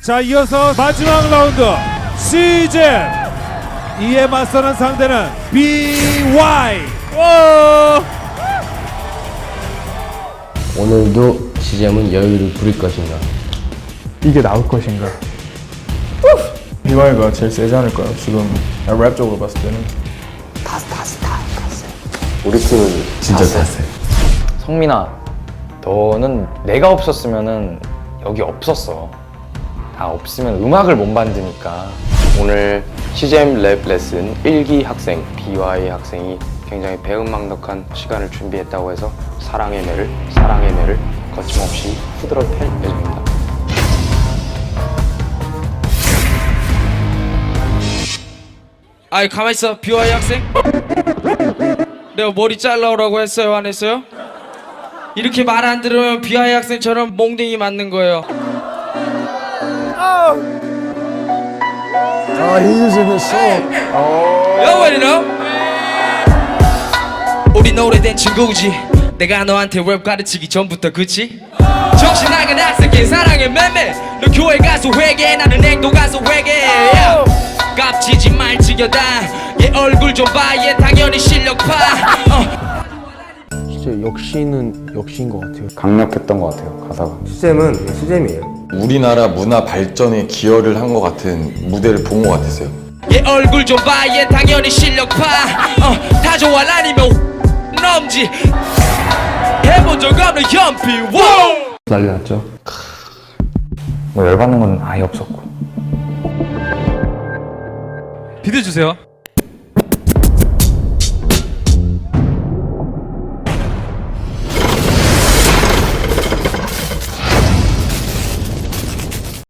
자 이어서 마지막 라운드 시즌 이에 맞서는 상대는 BY 오! 오늘도 CGM은 여유를 부릴 것인가? 이게 나올 것인가? BY가 제일 세지 않을까요? 지금 랩 쪽으로 봤을 때는 우리 팀은 진짜 탔어요. 성민아, 너는 내가 없었으면은 여기 없었어. 다 없으면 음악을 못 만드니까. 오늘 CGM 랩 레슨 1기 학생 BY 학생이 굉장히 배은망덕한 시간을 준비했다고 해서 사랑의 매를 사랑의 매를 거침없이 후드러 팰 예정입니다. 아이 가만 있어 비와이 학생 내가 머리 잘라오라고 했어요 안 했어요? 이렇게 말 안 들으면 비와이 학생처럼 몽댕이 맞는 거예요 You already know 우리 오래된 친구지 내가 너한테 랩 가르치기 전부터 그치? 정신 나간 학생의 사랑의 매매 너 교회 가서 회개 나는 행동 가서 회개 yeah. 깝치지 말지 여다 얘 얼굴 좀 봐 얘 당연히 실력파 어. 진짜 역시는 역시인 것 같아요. 강력했던 것 같아요 가사가. 시잼은 시잼이에요. 우리나라 문화 발전에 기여를 한 것 같은 무대를 본 것 같았어요. 얘 얼굴 좀 봐 얘 당연히 실력파 어, 다 좋아 아니면 넘지 해본 적 없는 연필 wow. 난리 났죠. 뭐 열받는 건 아예 없었고. 비트 주세요